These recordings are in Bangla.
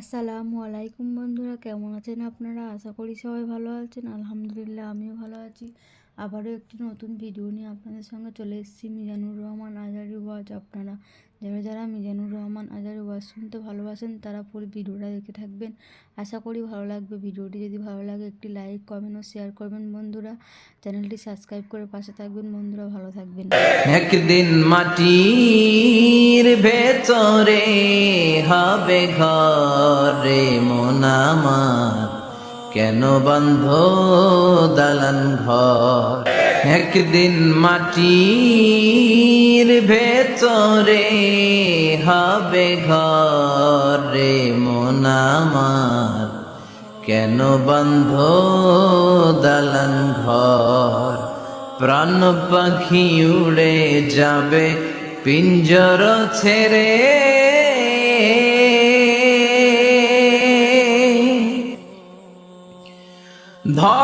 আসসালামু আলাইকুম বন্ধুরা, কেমন আছেন আপনারা? আশা করি সবাই ভালো আছেন। আলহামদুলিল্লাহ, আমিও ভালো আছি। আবারও একটি নতুন ভিডিও নিয়ে আপনাদের সঙ্গে চলে এসেছি। মিজানুর রহমান, আজারি ওয়াজ, আপনারা যারা যারা মিজানুর রহমান আজারি ওয়াজ শুনতে ভালোবাসেন, তারা পুরো ভিডিওটা দেখে থাকবেন। আশা করি ভালো লাগবে ভিডিওটি। যদি ভালো লাগে, একটি লাইক কমেন্ট ও শেয়ার করবেন বন্ধুরা। চ্যানেলটি সাবস্ক্রাইব করে পাশে থাকবেন বন্ধুরা। ভালো থাকবেন। একদিন মাটির ভেতরে হবে ঘরে মোনামার কেন বন্ধ দালান ঘর? একদিন মাটির ভেতরে হবে ঘরে মোনামার কেন বন্ধ দালান ঘর? প্রাণ পাখি উড়ে যাবে পিঞ্জর ছেড়ে। ধরা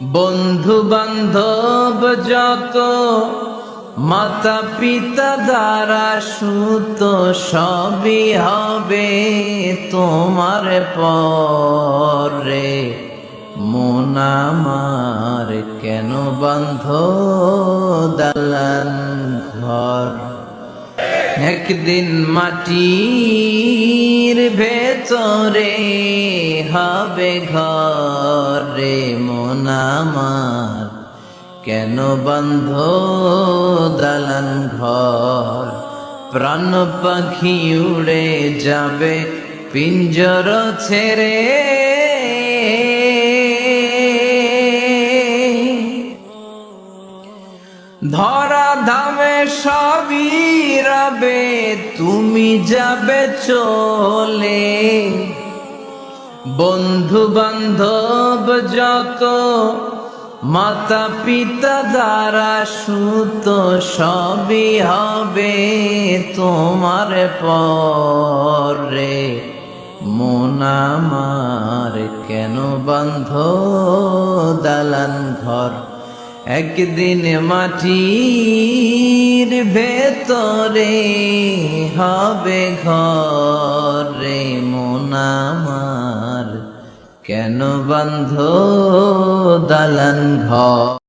বন্ধু বান্ধব যত মাতা পিতা দ্বারা সুত সবই হবে তোমার পরে। মন আমার কেন বন্ধ দালান ঘর? একদিন মাটির ভেতরে হবে ঘরে মন আমার। কেন বন্ধ দালান ঘর? প্রাণ পাখি উড়ে যাবে, পিঞ্জর ছেড়ে ধরা ধামে সবই রবে, তুমি যাবে চলে। বন্ধু বান্ধব যত মাতা পিতা দ্বারা সুত, সবই হবে তোমার পরে। মন আমার কেন বন্ধ দালান ঘর? একদিন মাটির ভেতরে হবে ঘরে মোনামার কেন বন্ধ দালান ঘর?